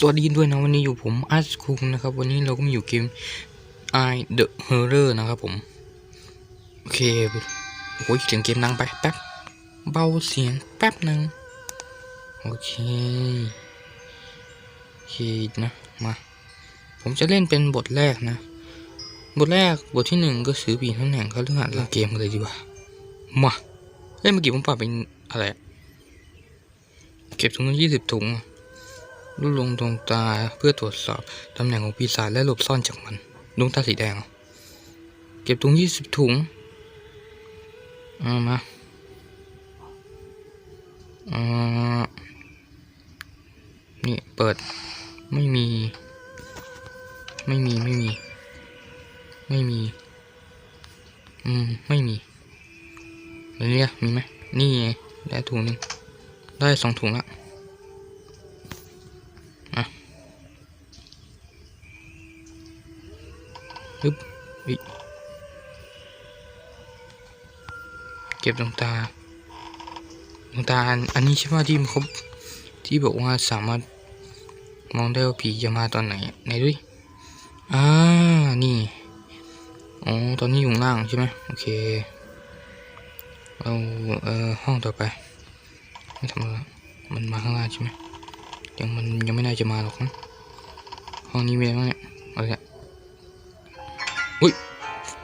สวัสดีด้วยนะวันนี้อยู่ผมอาร์ตคุงนะครับ วันนี้เราก็มาอยู่เกม I The Horror นะครับผม โอเคโอ้ยเสียงเกมดังไปแป๊บเบาเสียงแป๊บหนึ่งโอเคโอเคนะมาผมจะเล่นเป็นบทแรกนะ บทแรกบทที่หนึ่งก็ซื้อปีทั้งแหน่งเขาเรื่องอ่านเกมกันเลยดีกว่ามาเล่นเมื่อกี้ผมปรับเป็นอะไรเก็บถุงยี่สิบถุงอะ รูลงดวงตาเพื่อตรวจสอบตำแหน่งของปีศาจและหลบซ่อนจากมันดวงตาสีแดง เก็บถุงยี่สิบถุงเอามาอ่านี่เปิดไม่มี ไม่มีไม่มี ไม่มี อืม ไม่มีอะไรเนี่ยมีไหมนี่ไงได้ถุงหนึ่งได้สองถุงละ ปึ๊บอิเก็บดวงตาดวงตาอันนี้ใช่ไหมที่มันครบที่บอกว่าสามารถมองได้ว่าผีจะมาตอนไหนไหนด้วยอ่านี่อ๋อตอนนี้อยู่ข้างล่างใช่ไหมโอเคเราเอ่อห้องต่อไปไม่ทำแล้วมันมาข้างล่างใช่ไหมยังมันยังไม่น่าจะมาหรอกนะห้องนี้มีอะไรบ้างเนี่ยอะไรเนี่ย อุ้ย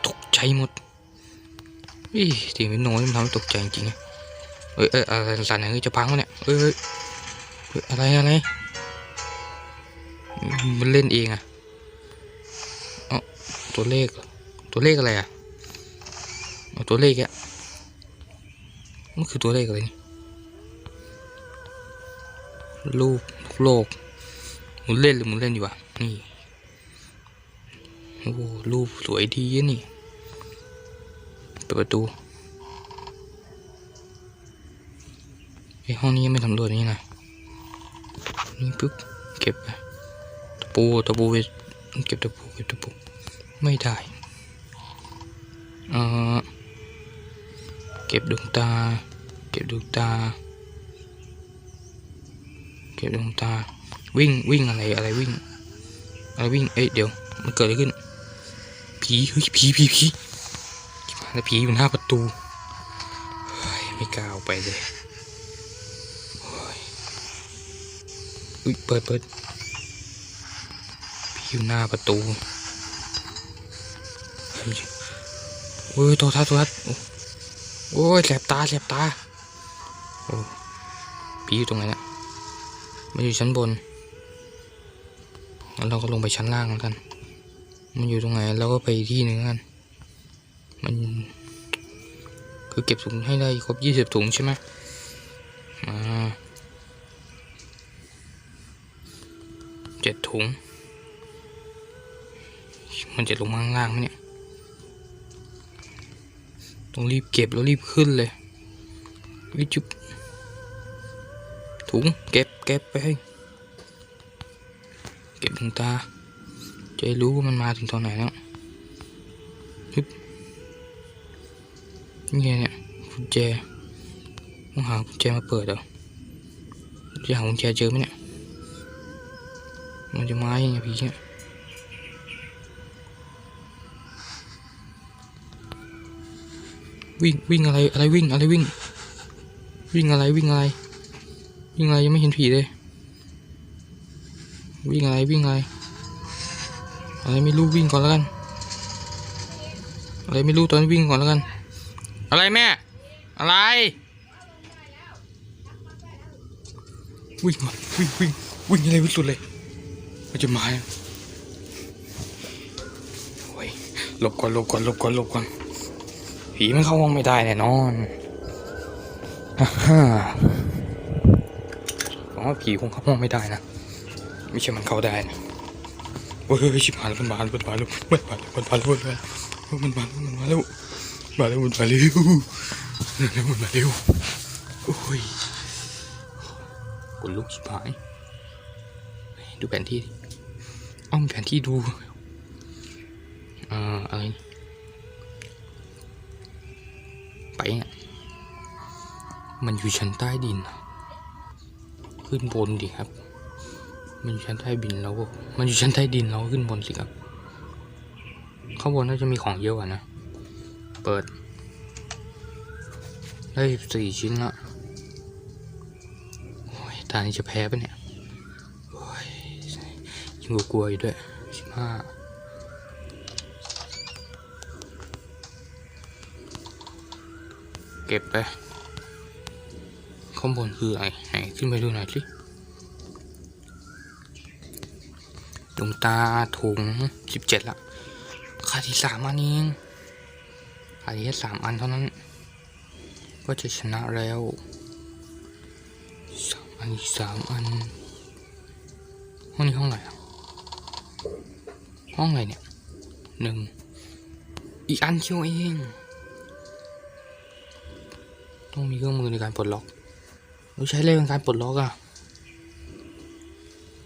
ตกใจหมดอีเสียงนโน้ยมันทำให้ตกใจจริงเอ้ยเอ้ยอะไรสั่นอะไรจะพังวะเนี่ยเอ้ยเอ้ยอะไรอะไรมันเล่นเองอะเอ๋อตัวเลขตัวเลขอะไรอะตัวเลขอะมันคือตัวเลขอะไรนี่ลูกโลกหมุนเล่นหรือหมุนเล่นอยู่วะนี่ โอ้รูปสวยดีนี่เปิดประตูไอห้องนี้ยังไม่สำรวจนี่นะนี่ปึ๊บเก็บไปตะปูตะปูไปเก็บตะปูเก็บตะปูไม่ได้เออเก็บดวงตา เก็บดวงตา เก็บดวงตา วิ่งวิ่งอะไรอะไรวิ่งอะไรวิ่งเอ้ยเดี๋ยวมันเกิดอะไรขึ้น ผีเฮ้ยผีผีผีชิบหาแล้วผีอยู่หน้าประตูไม่กล้าเอาไปเลยอ้ยอุ้ยเปิดเปิดผีอยู่หน้าประตูเฮ้ยโอ้ยโทรทัศน์โทรทัศน์โอ้ยแสบตาแสบตาโอ้ผีอยู่ตรงไหนนี่ยมันอยู่ชั้นบนงั้นเราก็ลงไปชั้นล่างแล้วกัน มันอยู่ตรงไหนเราก็ไปที่หนึ่งกัน มัน คือเก็บถุงให้ได้ครบยี่สิบถุงใช่ไหมอ่าเจ็ดถุง มันจะลงมาข้างล่างไหมเนี่ย ต้องรีบเก็บแล้วรีบขึ้นเลย วิจุบถุงเก็บเก็บไปให้เก็บดวงตา จะได้รู้ว่ามันมาถึงตอนไหนแล้วฮึบนี่ไงเนี่ยกุญแจต้องหากุญแจมาเปิดเหรอจะหากุญแจเจอไหมเนี่ย มันจะมาอย่างไงพี่เนี่ยวิ่งวิ่งอะไรอะไรวิ่งอะไรวิ่ง วิ่งอะไรวิ่งอะไร วิ่งอะไรยังไม่เห็นผีเลย วิ่งอะไรวิ่งอะไร อะไรไม่รู้วิ่งก่อนแล้วกัน อะไรไม่รู้ตอนวิ่งก่อนแล้วกัน อะไรแม่ อะไรวิ่งก่อนวิ่งวิ่งวิ่งอะไรวิ่งสุดเลยมันจะมาอโอ้ยหลบก่อนหลบก่อนหลบก่อนหลบก่อนผีมันเข้าห้องไม่ได้แน่นอนฮ่าฮ่าผมว่าผีคงเข้าห้องไม่ได้นะไม่ใช่มันเข้าได้นะ เฮ้ยชิบหายแล้วมันมาแล้วมันมาแล้วมันมาแล้วมันมาแล้วมันมาแล้วมันมาแล้วมันมาแล้วมันมาแล้วมันมาแล้วโอ้ยกดลุกชิบหายดูแผนที่อ้อมแผนที่ดูอ่าอะไรไปอะมันอยู่ชั้นใต้ดิน ขึ้นบนดิครับ มันอยู่ชั้นใต้ดินเราก็มันอยู่ชั้นใต้ดินเราก็ขึ้นบนสิครับ ข้างบนน่าจะมีของเยอะกว่านะ เปิด ได้สี่ชิ้นละโอ้ยตานี้จะแพ้ปะเนี่ยโอ้ยยิงกลัวๆอยู่ด้วยสิบห้าเก็บไปข้างบนคืออะไรไหนขึ้นไปดูหน่อยสิ ดวงตาถุงสิบเจ็ดละขาดที่สามอันเองขาดแค่สามอันเท่านั้น ก็จะชนะแล้วสามอันอีกสามอันห้องนี้ห้องอะไรอะห้องอะไรเนี่ยหนึ่งอีกอันเดียวเอง ต้องมีเครื่องมือในการปลดล็อกเราใช้อะไรในการปลดล็อกอะ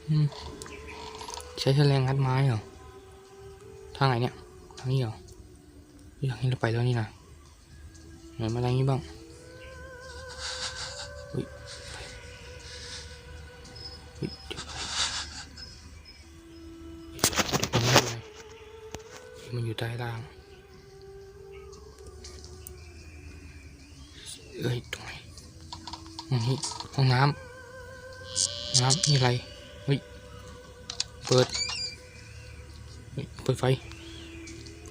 อืม ใช้แฉลงงัดไม้เหรอทางไหนเนี่ย ทางนี้เหรอเฮ้ยทางนี้เราไปแล้วนี่นะไหนมาทางนี้บ้างเฮ้ยเฮ้ยเดี๋ยวไปมันอยู่ใต้ล่างเอ้ยตรงไหนห้องนี้ห้องน้ำน้ำนี่อะไรเฮ้ย เปิด เปิดไฟ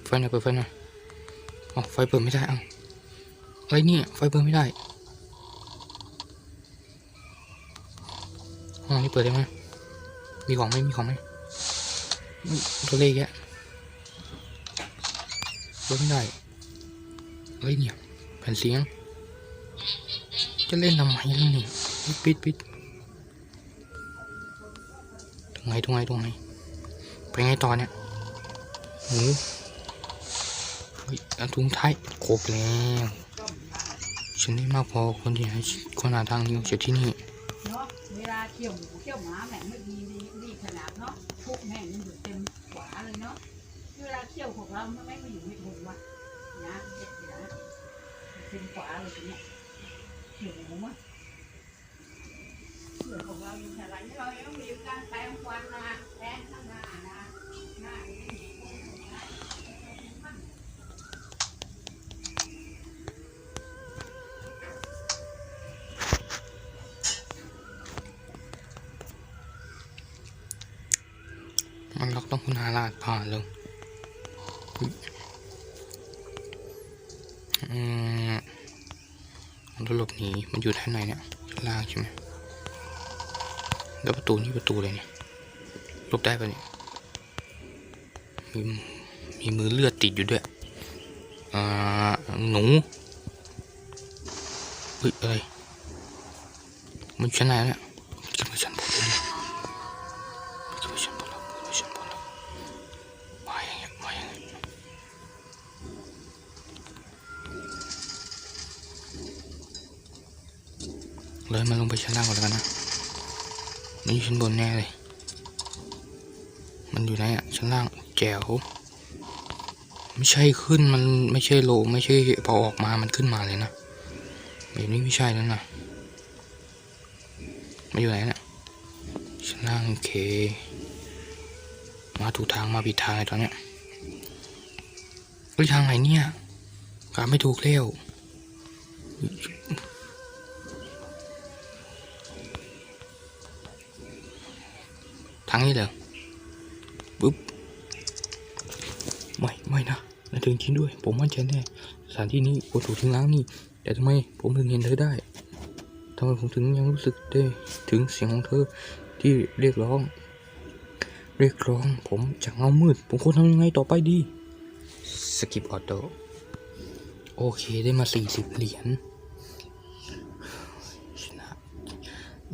ไฟหน่อยเปิดไฟหน่อยอ๋อไฟเปิดไม่ได้เอ้าอะไรเนี่ยไฟเปิดไม่ได้ห้องนี้เปิดได้ไหมมีของไหมมีของไหมตัวเลขแยะเปิดไม่ได้อะไรเนี่ยแผ่นเสียง จะเล่นทำไมล่ะเนี่ยปิดปิดปิด ตรงไหนตรงไหนตรงไหนไปไงต่อเนี่ยหมูเฮ้ยเอาถุงท้ายครบแล้วฉันได้มากพอคนที่ให้คนหาทางนี้ออกจากที่นี่เนาะเวลาเคี่ยวหมูเคี่ยวหมาแม่งไม่ดีดีดีขนาดเนาะทุกแม่งมันอยู่เต็มขวาเลยเนาะเวลาเคี่ยวของเราทำไมไม่อยู่ไม่ถูกวะนะเด็ดนะเต็มขวาเลยเนี้ยเคี่ยวหมูมั้ยวของเราอยู่แค่ไหนเรายังมีการแปลงควันนะ มันล็อกต้องคุณหาลาดผ่านเลยอืมมันหลบหนี มันอยู่ท่างไหนเนี่ยล่างใช่ไหม แล้วประตูนี่ประตูเลยเนี่ยหลบได้ปะเนี่ยมีมีมือเลือดติดอยู่ด้วย อ่า หนูเฮ้ยอะไรมันชั้นไหนเนี่ยขึ้นไปชั้นบนเลยขึ้นไปชั้นบนแล้วขึ้นไปชั้นบนแล้วมาอย่างเงี้ยมาอย่างเงี้ยเลยมาลงไปชั้นล่างก่อนแล้วกันนะ มันอยู่ชั้นบนแน่เลย มันอยู่ไหนอะชั้นล่างแจ๋วไม่ใช่ขึ้นมันไม่ใช่โลไม่ใช่พอออกมามันขึ้นมาเลยนะแบบนี้ไม่ใช่แล้วนะมันอยู่ไหนน่ะชั้นล่างโอเค มาถูกทางมาผิดทางเลยตอนเนี้ยเฮ้ยทางไหนเนี่ยกาไม่ถูกเร็ว ทางนี้เหรอปุ๊บไม่ไม่นะนะถึงจริงด้วย ผมมั่นใจแน่สถานที่นี้ควรถูกทิ้งร้างนี่ แต่ทำไมผมถึงเห็นเธอได้ทำไมผมถึงยังรู้สึกได้ถึงเสียงของเธอที่เรียกร้อง เรียกร้อง ผมจากเงามืด ผมควรทำยังไงต่อไปดีสกิปออโต้โอเคได้มา 40 เหรียญ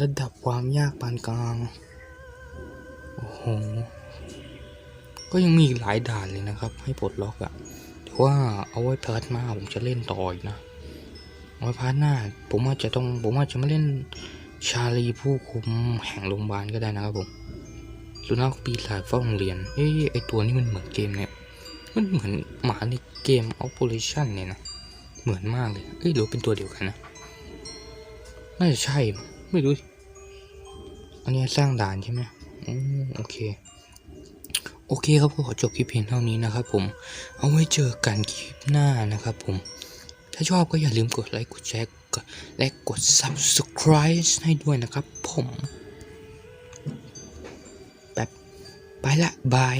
ระดับความยากปานกลาง อ้โหก็ยังมีอีกหลายด่านเลยนะครับ ให้ปลดล็อกอะแต่ว่าเอาไว้พาร์ทมาผมจะเล่นต่ออีกนะเอาไว้พาร์ทหน้า ผมว่าจจะต้องผมว่าจจะมาเล่นชาลีผู้คุมแห่งโรงพยาบาลก็ได้นะครับผมสุนัขปีศาจเฝ้าโรงเรียน เอ้ยไอตัวนี้มันเหมือนเกมเนี่ย มันเหมือนหมาในเกม Operation เนี่ยนะ เหมือนมากเลย เอ้ยหรือเป็นตัวเดียวกันนะ น่าจะใช่ ไม่รู้ อันนี้สร้างด่านใช่ไหม โอเค โอเคครับก็ขอจบคลิปเพียงเท่านี้นะครับผม เอาไว้เจอกันคลิปหน้านะครับผม ถ้าชอบก็อย่าลืมกดไลค์ กดแชร์กดและกด subscribe ให้ด้วยนะครับผม แบบไปละบาย